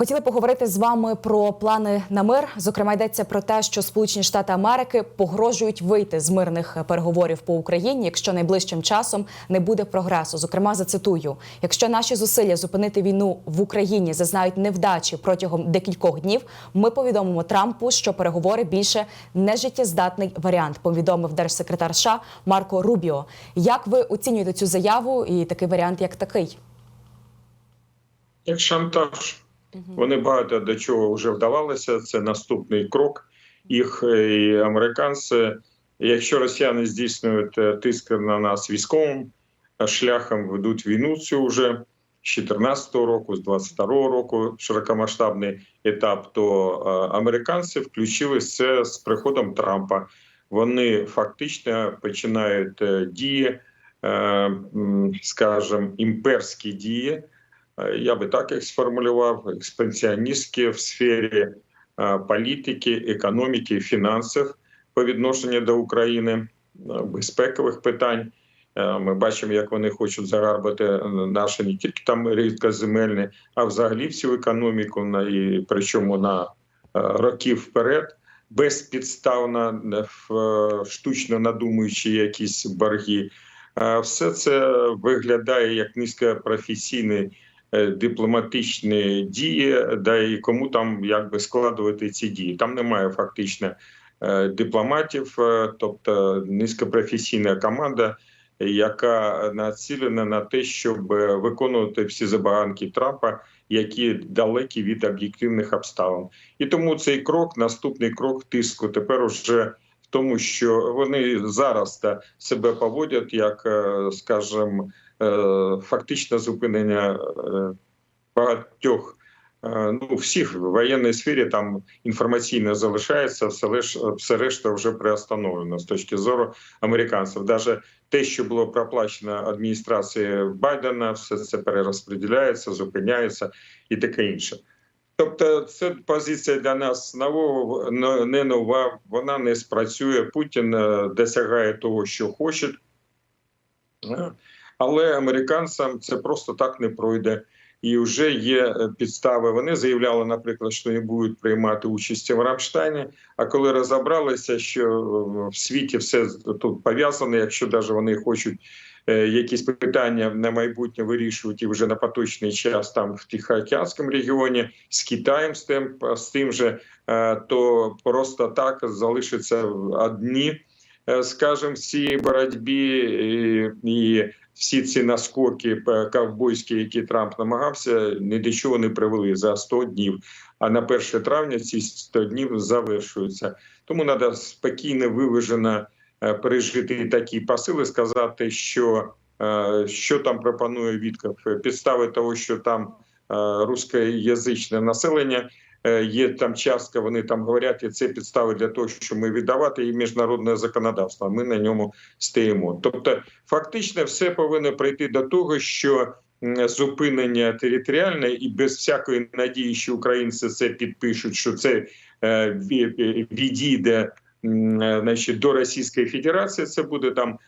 Хотіли поговорити з вами про плани на мир. Зокрема, йдеться про те, що Сполучені Штати Америки погрожують вийти з мирних переговорів по Україні, якщо найближчим часом не буде прогресу. Зокрема, зацитую: якщо наші зусилля зупинити війну в Україні зазнають невдачі протягом декількох днів, ми повідомимо Трампу, що переговори більше не життєздатний варіант. Повідомив держсекретар США Марко Рубіо. Як ви оцінюєте цю заяву і такий варіант, як такий? Як шантаж. Вони багато до чого вже вдавалися. Це наступний крок. Їх е, і американці, якщо росіяни здійснюють е, тиск на нас військовим е, шляхом, ведуть війну цю вже з 2014 року, з 22-го року широкомасштабний етап, то американці включилися з приходом Трампа. Вони фактично починають дії, скажімо, імперські дії. Е, я би так їх сформулював, експансіоністські в сфері е, політики, економіки, фінансів по відношенню до України, е, безпекових питань. Ми бачимо, як вони хочуть загарбати наші не тільки там рідкоземельні, а взагалі всю економіку, на- і причому на роки вперед, безпідставно, штучно надумуючи якісь борги. Все це виглядає як низькопрофесійний дипломатичні дії, да і кому там як би складувати ці дії. Там немає фактично е, дипломатів, е, тобто низькопрофесійна команда, яка націлена на те, щоб е, виконувати всі забаганки Трампа, які далекі від об'єктивних обставин. І тому цей крок, наступний крок тиску, тепер уже в тому, що вони зараз себе поводять як, е, скажімо, е, фактично зупинення е, багатьох. е, Ну, всіх в воєнній сфері там інформаційно залишається, все все решта вже приостановлено з точки зору американців. Навіть те, що було проплачено адміністрацією Байдена, все це перерозподіляється, зупиняється і таке інше. Тобто, це позиція для нас нового не нова. Вона не спрацює. Путін е, досягає того, що хоче, Е, але американцям це просто так не пройде. І вже є е, підстави. Вони заявляли, наприклад, що не будуть приймати участь в Рамштайні. А коли розібралися, що е, в світі все тут пов'язане, якщо навіть вони хочуть е, якісь питання на майбутнє вирішувати вже на поточний час там в Тихоокеанському регіоні з Китаєм з тим, з тим же, то просто так залишаться одні, е, скажімо, в цій боротьбі і, і всі ці наскоки е, ковбойські, які Трамп намагався, ні до чого не привели за 100 днів. А на 1 травня ці 100 днів завершуються. Тому треба спокійно, виважено е, пережити такі посили, сказати, що, е, що там пропонує Вітков. Підстави того, що там е, рускоязичне населення. Е, Є там частка, вони там говорять, і це підстави для того, що ми віддавати і міжнародне законодавство. Ми на ньому стоїмо. Тобто, фактично, все повинно прийти до того, що зупинення територіальне і без всякої надії, що українці це підпишуть, що це е, ві- ві- відійде е, значить, до Російської Федерації. Це буде там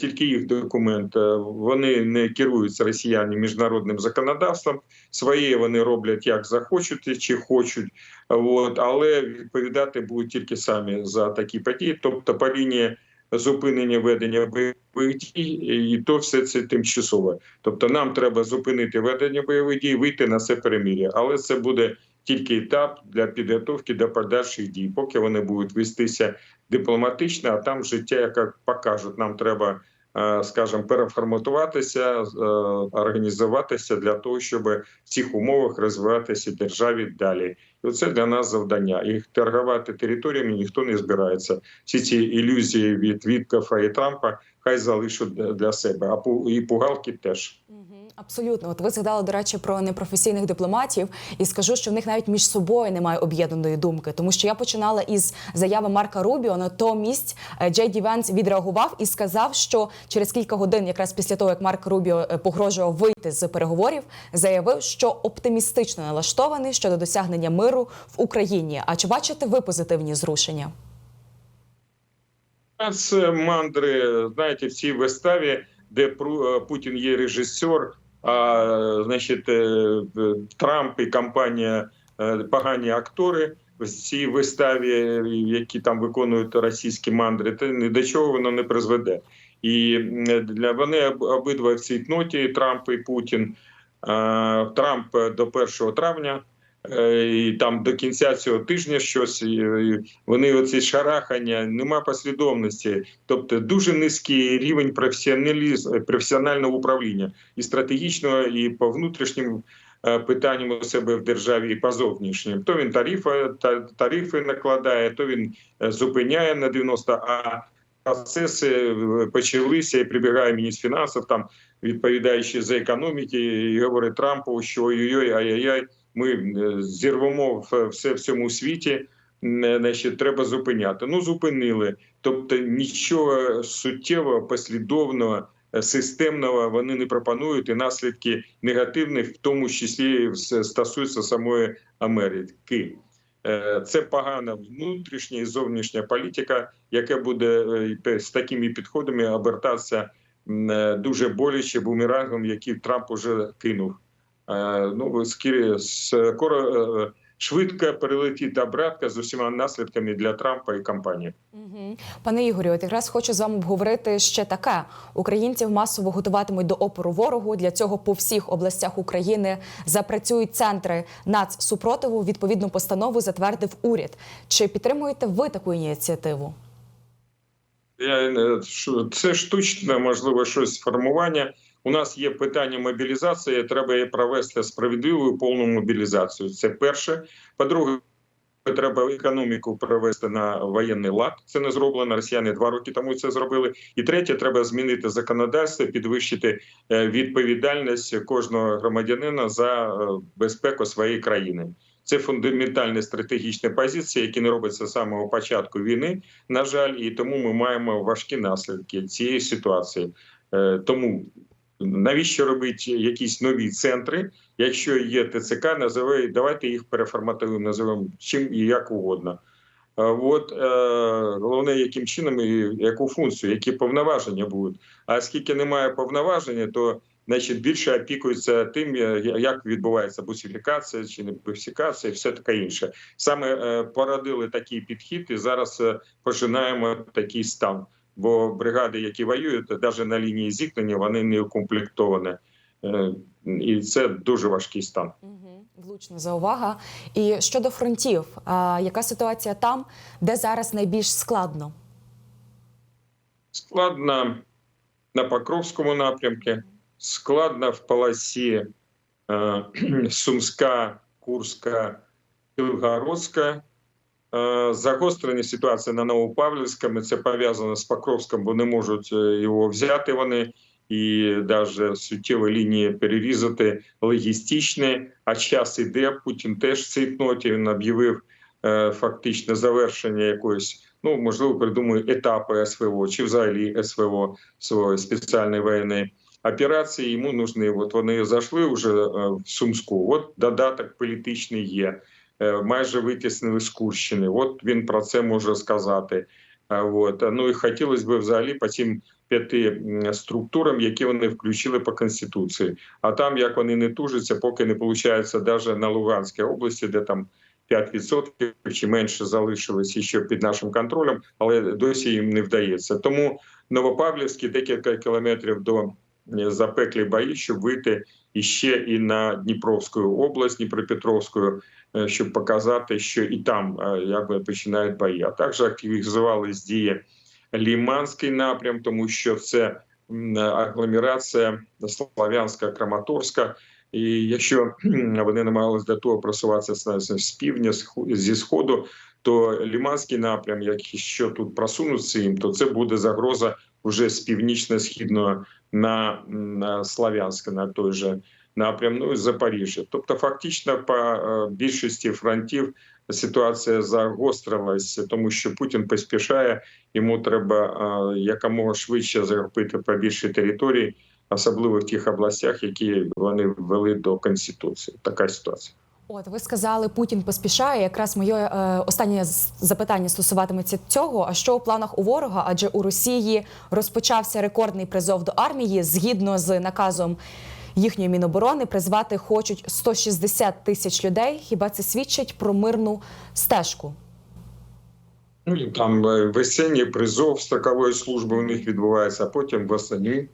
тільки їх документ. Е, Вони не керуються росіяни міжнародним законодавством. Своє вони роблять як захочуть чи хочуть. От, але відповідати будуть тільки самі за такі події, тобто по лінії зупинення ведення бойових дій, і то все це тимчасове. Тобто, нам треба зупинити ведення бойових дій, вийти на це перемір'я, але це буде тільки етап для підготовки до подальших дій, поки вони будуть вестися дипломатично, а там життя, яке покажуть, нам треба. е, Скажімо, переформатуватися, е, організуватися для того, щоб в цих умовах розвиватися державі далі. І це для нас завдання. І торгувати територіями ніхто не збирається. Всі ці ілюзії від Віткофа і Трампа хай залишать для себе, а і пугалки теж. Абсолютно, от ви згадали до речі про непрофесійних дипломатів, і скажу, що в них навіть між собою немає об'єднаної думки, тому що я починала із заяви Марка Рубіо. Натомість е, Джей Ді Венс відреагував і сказав, що через кілька годин, якраз після того як Марк Рубіо е, погрожував вийти з переговорів, заявив, що оптимістично налаштований щодо досягнення миру в Україні. А чи бачите ви позитивні зрушення? Це мандри, знаєте, в цій виставі, де е, Путін є режисер, А значить, е, Трамп і компанія е, погані актори в цій виставі, які там виконують російські мандри, то ні до чого воно не призведе. І для вони обидва в цій ноті Трамп і Путін. Трамп до 1 травня. Е, І там до кінця цього тижня щось вони оці шарахання, нема послідовності, тобто дуже низький рівень професіоналізм, професіонального управління і стратегічного, і по внутрішнім е, питанням у себе в державі, і по зовнішнім. То він тарифи, тарифи накладає, то він е, зупиняє на 90, а процеси почалися і прибігає міністр фінансів, там відповідаючи за економіки, і говорить Трампу, що ой-ой-ой, ай-яй-яй, ми е, зірвемо все в цьому світі. е, Значить, треба зупиняти. Ну зупинили. Тобто нічого суттєвого, послідовного, е, системного вони не пропонують, і наслідки негативні, в тому числі стосуються самої Америки. Це погана внутрішня і зовнішня політика, яка буде з такими підходами обертатися дуже боляче бумерангом, який Трамп уже кинув. Е, Ну скоро е, швидко перелетить обратка з усіма наслідками для Трампа і компанії. Угу. Пане Ігорю, от якраз хочу з вами обговорити ще таке: українців масово готуватимуть до опору ворогу. Для цього по всіх областях України запрацюють центри нацсупротиву. Відповідну постанову затвердив уряд. Чи підтримуєте ви таку ініціативу? Я, е, Це штучне, можливо, щось формування. У нас є питання мобілізації. Треба провести справедливу повну мобілізацію. Це перше. По-друге, треба економіку привести на воєнний лад. Це не зроблено. Росіяни два роки тому це зробили. І третє, треба змінити законодавство, підвищити е, відповідальність кожного громадянина за е, безпеку своєї країни. Це фундаментальні стратегічні позиції, які не робляться з самого початку війни. На жаль, і тому ми маємо важкі наслідки цієї ситуації. Е, Тому навіщо робити якісь нові центри? Якщо є ТЦК, називай, давайте їх переформатуємо, називаємо чим і як угодно. От е, головне, яким чином і яку функцію, які повноваження будуть. А оскільки немає повноваження, то значить більше опікуються тим, як відбувається бусифікація чи не бусифікація, і все таке інше. Саме е, породили такий підхід, і зараз е, пожинаємо такий стан. Бо бригади, які воюють, навіть на лінії зіткнення, вони не укомплектовані. Е, І це дуже важкий стан. Угу. Влучна заувага. І щодо фронтів, а, яка ситуація там, де зараз найбільш складно? Складно на Покровському напрямку, складно в полосі е, Сумська, Курська, Білгородська. Е, Загострення ситуації на Новопавлівському. Це пов'язано з Покровськом, бо не можуть е, його взяти вони. І навіть суттєві лінії перерізати логістичні, а час іде. Путін теж в цій ноті він об'явив е, фактично завершення якоїсь, ну можливо, придумує етапи СВО чи взагалі СВО своєї спеціальної воєнної операції. Йому нужні. От вони зайшли вже в Сумську. От додаток політичний є. Е, Майже витіснили з Курщини. От він про це може сказати. Е, От ну і хотілося б взагалі по цим п'яти структурам, які вони включили по конституції. А там як вони не тужаться, поки не виходить навіть на Луганській області, де там 5% чи менше залишилось ще під нашим контролем, але досі їм не вдається. Тому Новопавлівський декілька кілометрів до е, запеклі бої, щоб вийти іще і на Дніпровську область, Дніпропетровську, щоб показати, що і там е, якби починають бої. А також активізувались дії Ліманський напрям, тому що це агломерація Слав'янська, Краматорська. І якщо вони намагалися до того просуватися з, з- з півдня, зі сходу, то Ліманський напрям, якщо тут просунуться їм, то це буде загроза вже з північно-східного на, на Слав'янське, на той же напрям, ну і Запоріжжя. Тобто, фактично, по е, більшості фронтів ситуація загострилася, тому що Путін поспішає, йому треба е, якомога швидше захопити по більшій території, особливо в тих областях, які вони ввели до конституції. Така ситуація. От ви сказали, Путін поспішає. Якраз моє е, останнє запитання стосуватиметься цього. А що у планах у ворога? Адже у Росії розпочався рекордний призов до армії згідно з наказом їхньої міноборони призвати хочуть 160 тисяч людей. Хіба це свідчить про мирну стежку? Ну, там е, весенній призов строкової служби у них відбувається, а потім восені.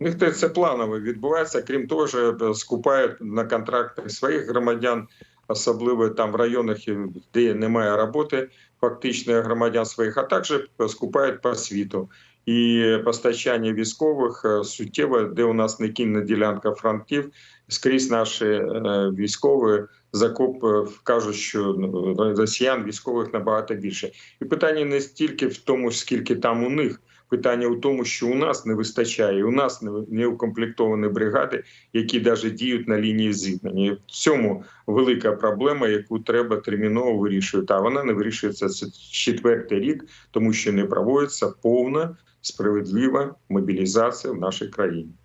У них це планово відбувається. Крім того, ж, е, скупають на контракти своїх громадян, особливо там в районах, е, де немає роботи фактичної громадян своїх, а також скупають по світу. І постачання військових е, суттєво, де у нас не кінна ділянка фронтів, скрізь наші е, військові закуп е, кажуть, що ну, росіян військових набагато більше. І питання не стільки в тому, скільки там у них. Питання у тому, що у нас не вистачає, у нас не укомплектовані бригади, які навіть діють на лінії зіткнення. В цьому велика проблема, яку треба терміново вирішувати. А вона не вирішується четвертий рік, тому що не проводиться повна справедлива мобілізація в нашій країні.